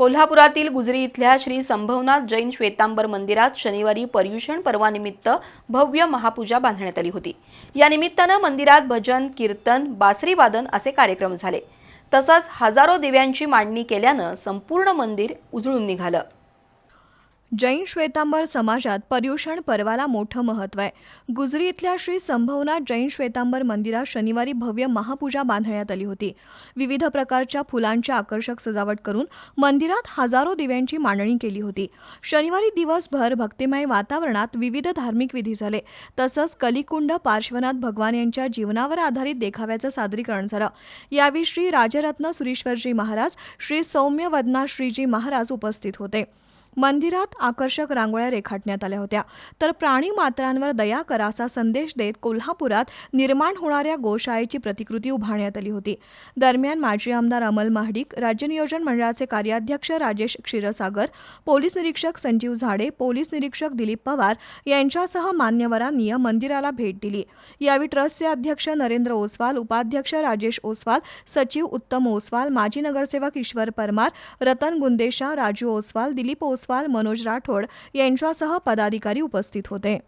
कोल्हापुरातील गुजरी इथल्या श्री संभवनाथ जैन श्वेतांबर मंदिरात शनिवारी पर्युषण पर्वानिमित्त भव्य महापूजा बांधण्यात आली होती. या निमित्तानं मंदिरात भजन कीर्तन बासरी वादन असे कार्यक्रम झाले. तसंच हजारो दिव्यांची मांडणी केल्यानं संपूर्ण मंदिर उजळून निघालं. जैन श्वेतांबर समाजात पर्युषण पर्वाला मोठं महत्त्व आहे. गुजरी इथल्या श्री संभवनाथ जैन श्वेतांबर मंदिरात शनिवारी भव्य महापूजा बांधण्यात आली होती. विविध प्रकारच्या फुलांची आकर्षक सजावट करून मंदिरात हजारो दिव्यांची मांडणी केली होती. शनिवारी दिवसभर भक्तिमय वातावरणात विविध धार्मिक विधी झाले. तसंच कलिकुंड पार्श्वनाथ भगवान यांच्या जीवनावर आधारित देखाव्याचं सादरीकरण झालं. यावेळी श्री राजरत्न सुरेश्वरजी महाराज श्री सौम्य वदना श्रीजी महाराज उपस्थित होते. मंदिरात आकर्षक रांगोळ्या रेखाटण्यात आल्या होत्या. तर प्राणी मात्रांवर दया करा असा संदेश देत कोल्हापुरात निर्माण होणाऱ्या गोशाळेची प्रतिकृती उभारण्यात आली होती. दरम्यान माजी आमदार अमल महाडिक राज्य नियोजन मंडळाचे कार्याध्यक्ष राजेश क्षीरसागर पोलीस निरीक्षक संजीव झाडे पोलीस निरीक्षक दिलीप पवार यांच्यासह मान्यवरांनी या मंदिराला भेट दिली. यावेळी ट्रस्टचे अध्यक्ष नरेंद्र ओसवाल उपाध्यक्ष राजेश ओसवाल सचिव उत्तम ओसवाल माजी नगरसेवक ईश्वर परमार रतन गुंदेशा राजू ओसवाल दिलीप ओसवाल मनोज राठोड यांच्यासह पदाधिकारी उपस्थित होते.